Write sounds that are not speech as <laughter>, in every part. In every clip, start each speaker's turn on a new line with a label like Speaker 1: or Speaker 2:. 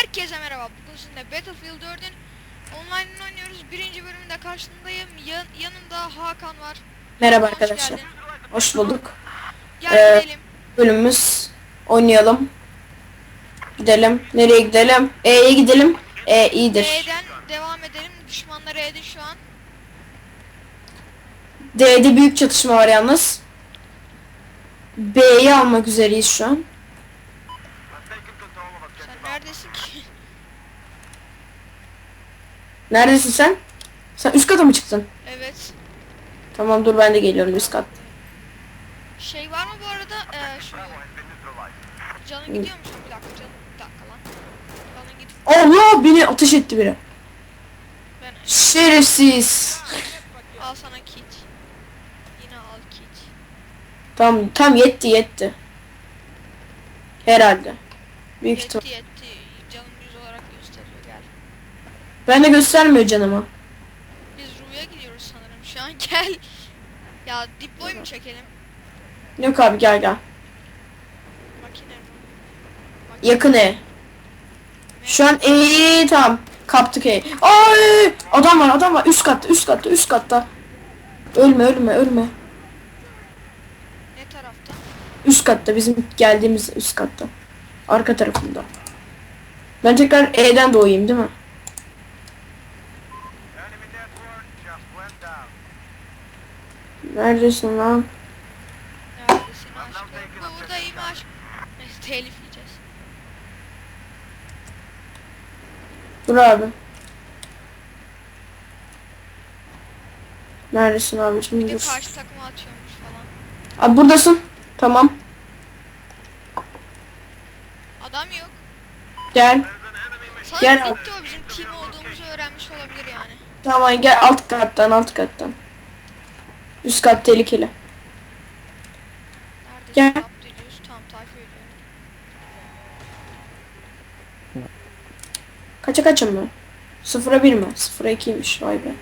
Speaker 1: Herkese merhaba. Bugün sizinle Battlefield 4'ün online'ını oynuyoruz. Birinci bölümünde karşındayım. Yan, yanımda Hakan var.
Speaker 2: Merhaba
Speaker 1: Hoş
Speaker 2: arkadaşlar.
Speaker 1: geldin.
Speaker 2: Hoş bulduk.
Speaker 1: Gel
Speaker 2: Ee,
Speaker 1: gidelim.
Speaker 2: Bölümümüz oynayalım. Gidelim. Nereye gidelim? E'ye gidelim. E iyidir.
Speaker 1: D'den devam edelim. Düşmanlar E'de şu an.
Speaker 2: D'de büyük çatışma var yalnız. B'yi almak üzereyiz şu an.
Speaker 1: Sen neredesin ki?
Speaker 2: Neredesin sen? Sen üst kata mı çıktın?
Speaker 1: evet.
Speaker 2: Tamam dur ben de geliyorum üst kat.
Speaker 1: Şey var mı bu arada? Ee, şu canın gidiyor mu? şu- Bir dakika canım. Bir dakika lan. Canın gidip
Speaker 2: Allah beni ateş etti biri.
Speaker 1: ben
Speaker 2: Şerefsiz.
Speaker 1: al sana kit. Yine al kit.
Speaker 2: Tamam tam yetti yetti. Herhalde. Büyük.
Speaker 1: Yetti yetti. Canım yüz olarak gösteriyor gel.
Speaker 2: Ben de göstermiyor canımı.
Speaker 1: Biz Ru'ya gidiyoruz sanırım şu an gel. Ya diploy mu çekelim?
Speaker 2: Yok abi gel gel.
Speaker 1: Makine Ru. Makine.
Speaker 2: Yakın E. Şu an E'yi tamam. Kaptık E. Ay! Adam var adam var. Üst katta üst katta üst katta. Ölme ölme ölme.
Speaker 1: Ne tarafta?
Speaker 2: Üst katta bizim geldiğimiz üst katta. Arka tarafında. Ben tekrar E'den doğayım değil mi? Neredesin lan?
Speaker 1: Neredesin aşkım? Buradayım aşkım. Neyse telif yiyeceğiz.
Speaker 2: Dur abi. Neredesin abi şimdi
Speaker 1: Bir de
Speaker 2: dur.
Speaker 1: karşı takıma atıyormuş falan.
Speaker 2: Abi buradasın. Tamam.
Speaker 1: Adam yok.
Speaker 2: Gel.
Speaker 1: Sanırım
Speaker 2: Gel abi.
Speaker 1: o bizim team olduğumuzu öğrenmiş olabilir yani.
Speaker 2: Tamam gel alt kattan alt kattan. Üst kat tehlikeli. Gel.
Speaker 1: Gel. ediyoruz. Tamam takip ediyorum.
Speaker 2: Kaça kaçım mı? Sıfıra bir mi? Sıfıra ikiymiş vay be.
Speaker 1: Ben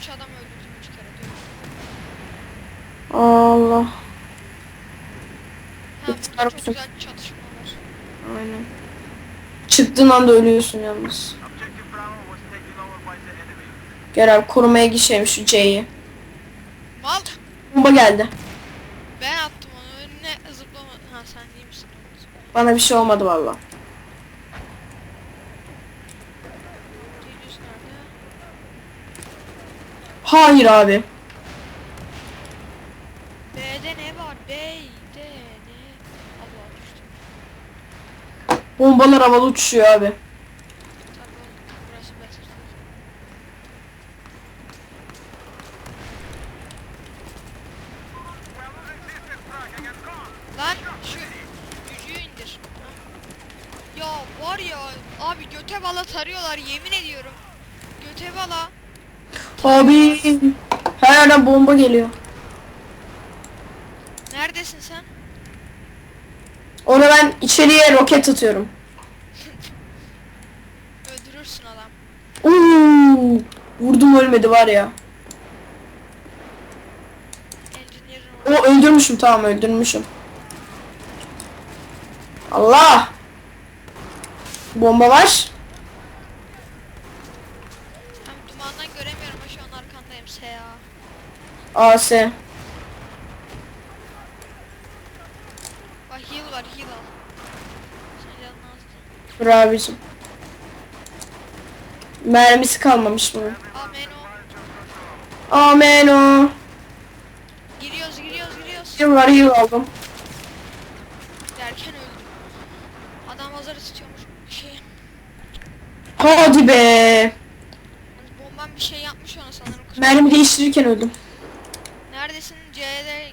Speaker 1: 3 adam öldürdüm 3 kere diyorum.
Speaker 2: Allah.
Speaker 1: Ha burada
Speaker 2: Yeter
Speaker 1: çok güzel çatışma var.
Speaker 2: Aynen. Çıktığın anda ölüyorsun yalnız.
Speaker 3: Objective Bravo was taken over by the enemy.
Speaker 2: Gel abi korumaya geçelim şu C'yi.
Speaker 1: Mal.
Speaker 2: Bomba geldi.
Speaker 1: Ben attım onu önüne zıplama. Ha sen değil misin?
Speaker 2: Bana bir şey olmadı valla. Hayır abi.
Speaker 1: B'de ne var? B'de ne? Allah.
Speaker 2: Bombalar havada uçuşuyor abi.
Speaker 1: Tabii oğlum, burası Battlefield. Lan şu gücüyü indir. Ya var ya abi göte bala tarıyorlar yemin ediyorum. Göte bala.
Speaker 2: Abi. Her yerden bomba geliyor.
Speaker 1: Neredesin sen?
Speaker 2: Ona ben içeriye roket atıyorum. <laughs>
Speaker 1: Öldürürsün adam.
Speaker 2: Oo, vurdum ölmedi var ya. O öldürmüşüm tamam öldürmüşüm. Allah. Bomba var.
Speaker 1: Hem dumandan göremiyorum ama şu an arkandayım S.A.
Speaker 2: AS.
Speaker 1: Bak heal var heal al. Sen canını azdın.
Speaker 2: Dur abicim. Mermisi kalmamış bunun.
Speaker 1: Amen o.
Speaker 2: Amen o.
Speaker 1: Giriyoruz giriyoruz giriyoruz.
Speaker 2: Heal var heal aldım.
Speaker 1: Derken öldüm. Adam hazır istiyormuş.
Speaker 2: Hadi be.
Speaker 1: bomban bir şey yapmış ona sanırım. Kusura-
Speaker 2: Mermi değiştirirken öldüm.
Speaker 1: Neredesin? C'ye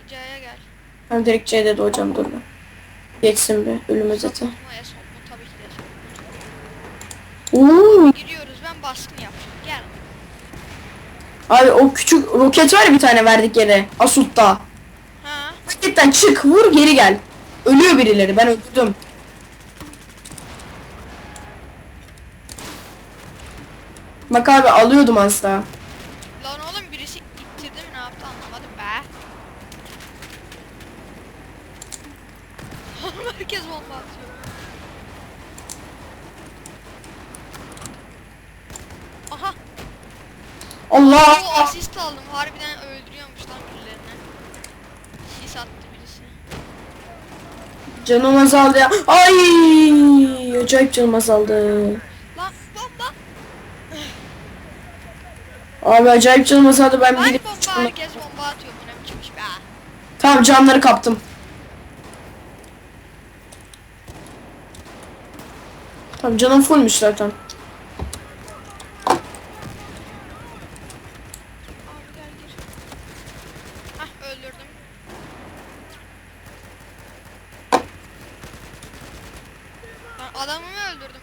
Speaker 1: C'ye gel.
Speaker 2: Ben direkt C'de doğacağım dur ben. Geçsin be ölüm özeti. Oo.
Speaker 1: Giriyoruz ben baskın yapacağım. Gel.
Speaker 2: Abi o küçük roket var ya bir tane verdik yere. Asut'ta.
Speaker 1: Ha?
Speaker 2: Roketten çık vur geri gel. Ölüyor birileri ben öldürdüm. Bak abi alıyordum az daha.
Speaker 1: Lan oğlum birisi ittirdi mi ne yaptı anlamadım be. <laughs> Herkes bomba atıyor. Aha.
Speaker 2: Allah.
Speaker 1: Oo, asist aldım. Harbiden öldürüyormuş lan birilerini. Sis attı birisi.
Speaker 2: Canım azaldı ya. Ay! Acayip canım azaldı. Abi acayip canım azaldı. Ben
Speaker 1: Lan
Speaker 2: bir
Speaker 1: bomba. Herkes bomba atıyor. Bu ne biçimmiş be.
Speaker 2: Tamam canları kaptım. Tamam canım fullmüş zaten.
Speaker 1: Abi gel gir. Hah öldürdüm. Ben adamımı öldürdüm.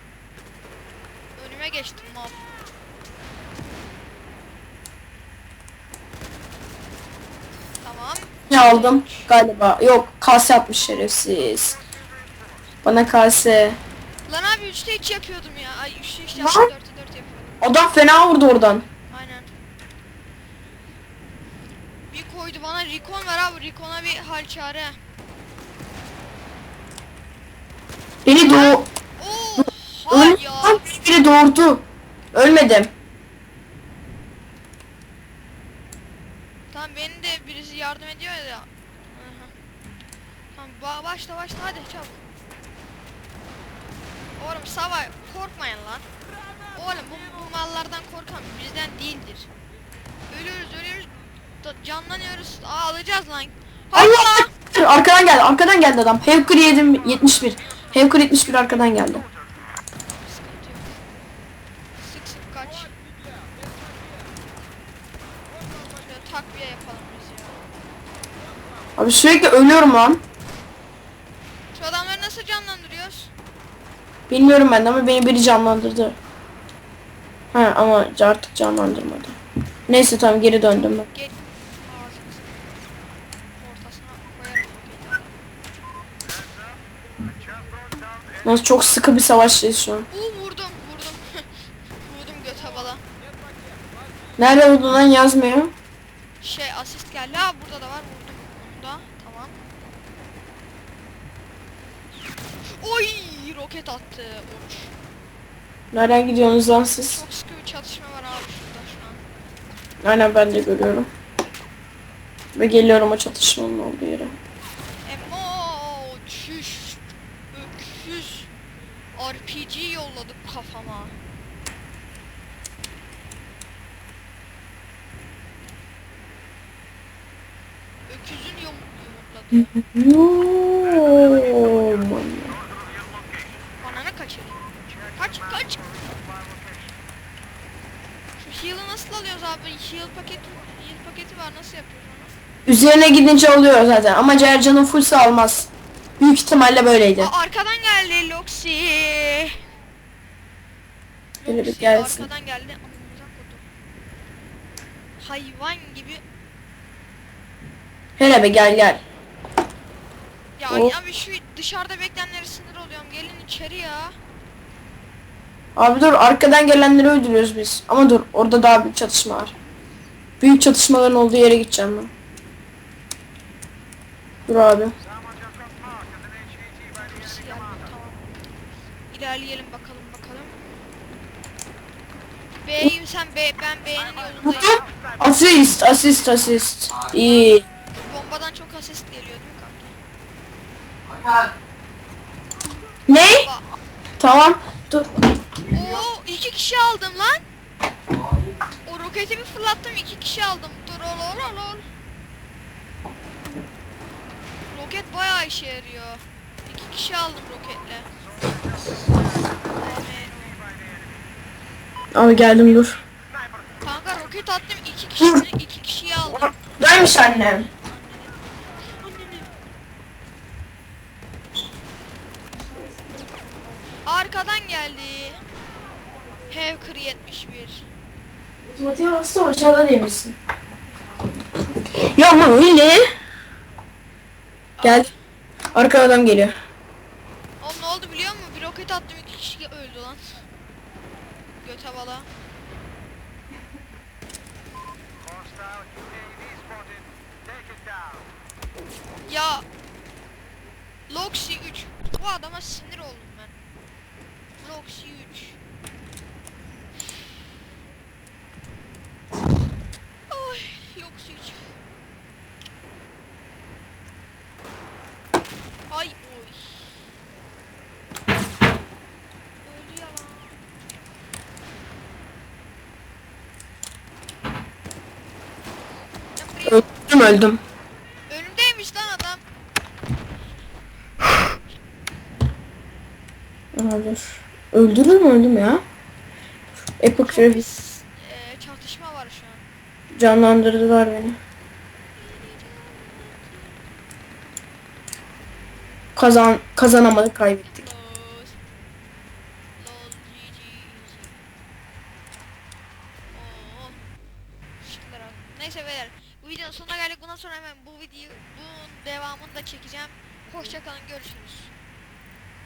Speaker 1: Önüme geçtim mal. Tamam.
Speaker 2: Ne aldım? Galiba. Yok kase atmış şerefsiz. Bana kase.
Speaker 1: Lan abi 3'te 2 yapıyordum ya. Ay 3'te 3
Speaker 2: Lan!
Speaker 1: yaptım 4'te 4 yapıyordum.
Speaker 2: Adam fena vurdu oradan.
Speaker 1: Aynen. Bir koydu bana Recon ver abi. Recon'a bir hal çare.
Speaker 2: Beni doğ...
Speaker 1: Oha
Speaker 2: Öl...
Speaker 1: ya.
Speaker 2: Biri doğurdu. Ölmedim.
Speaker 1: Tamam beni de birisi yardım ediyor ya. Aha. Tamam ba- başla başla hadi çabuk. Oğlum savaş korkmayın lan. Oğlum bu, bu mallardan korkan bizden değildir. Ölüyoruz ölüyoruz. Canlanıyoruz. Aa alacağız lan.
Speaker 2: Allah! Arkadan geldi. Arkadan geldi adam. Yedim 71. Hevkır 71 arkadan geldi.
Speaker 1: Sık sık kaç. Şöyle takviye yapalım biz ya.
Speaker 2: Abi sürekli ölüyorum lan.
Speaker 1: Şu adamları nasıl canlandırıyoruz?
Speaker 2: Bilmiyorum ben ama beni biri canlandırdı. Ha ama artık canlandırmadı. Neyse tamam geri döndüm ben.
Speaker 1: Gel.
Speaker 2: Nasıl çok sıkı bir savaştayız şu an.
Speaker 1: Uuu vurdum vurdum. <laughs> vurdum göte bala.
Speaker 2: Nerede lan yazmıyor.
Speaker 1: Şey asist geldi. Ha burada da var vurdum. Onu da tamam. Oy roket attı. Uç.
Speaker 2: Nereden gidiyorsunuz lan siz?
Speaker 1: Çok sıkı bir çatışma var abi şurada şu an.
Speaker 2: Aynen ben de görüyorum. Ve geliyorum o çatışmanın olduğu yere.
Speaker 1: Emo çüş. Öküz. RPG yolladık kafama. Öküzün yum yumurtladı.
Speaker 2: Yoo, man.
Speaker 1: Ananı kaçırdım. Kaç kaç. Şu heal'ı nasıl alıyoruz abi? Heal paket heal paketi var nasıl yapıyoruz?
Speaker 2: Üzerine gidince oluyor zaten ama eğer canın fullse almaz. Büyük ihtimalle böyleydi.
Speaker 1: Aa, arkadan geldi Loxi.
Speaker 2: Böyle bir gelsin.
Speaker 1: arkadan geldi. Hayvan gibi.
Speaker 2: Hele be gel gel.
Speaker 1: Ya
Speaker 2: Of.
Speaker 1: abi şu dışarıda bekleyenlere sinir oluyorum. Gelin içeri ya.
Speaker 2: Abi dur arkadan gelenleri öldürüyoruz biz. Ama dur orada daha büyük çatışma var. Büyük çatışmaların olduğu yere gideceğim ben. Dur abi.
Speaker 1: İlerleyelim bakalım bakalım. B'yim sen B, ben B'nin yolundayım.
Speaker 2: Asist, asist, asist. İyi.
Speaker 1: Bombadan çok asist geliyor değil mi kanka?
Speaker 2: Ne? Tamam. Dur.
Speaker 1: Oo iki kişi aldım lan. O roketi bir fırlattım iki kişi aldım. Dur ol ol ol ol. Roket bayağı işe yarıyor. İki kişi aldım roketle.
Speaker 2: Abi geldim dur.
Speaker 1: Kanka roket attım iki kişi iki kişiyi aldım.
Speaker 2: Vermiş annem.
Speaker 1: Hevkır 71.
Speaker 2: Otomatiğe bastım aşağıda demişsin. Ya ama öyle. Gel. Arka adam geliyor.
Speaker 1: Oğlum ne oldu biliyor musun? Bir roket attım iki kişi öldü lan.
Speaker 3: İt down.
Speaker 1: Ya Loxi 3. Bu adama sinir oldum ben. Loxi 3. yok su için. Ay oy. Öldü. Ya buraya... Öldüm öldüm.
Speaker 2: Önümdeymiş lan adam.
Speaker 1: Öldür. Öldürür mü öldüm ya? Epic Revis canlandırdılar beni. Kazan kazanamadık kaybettik.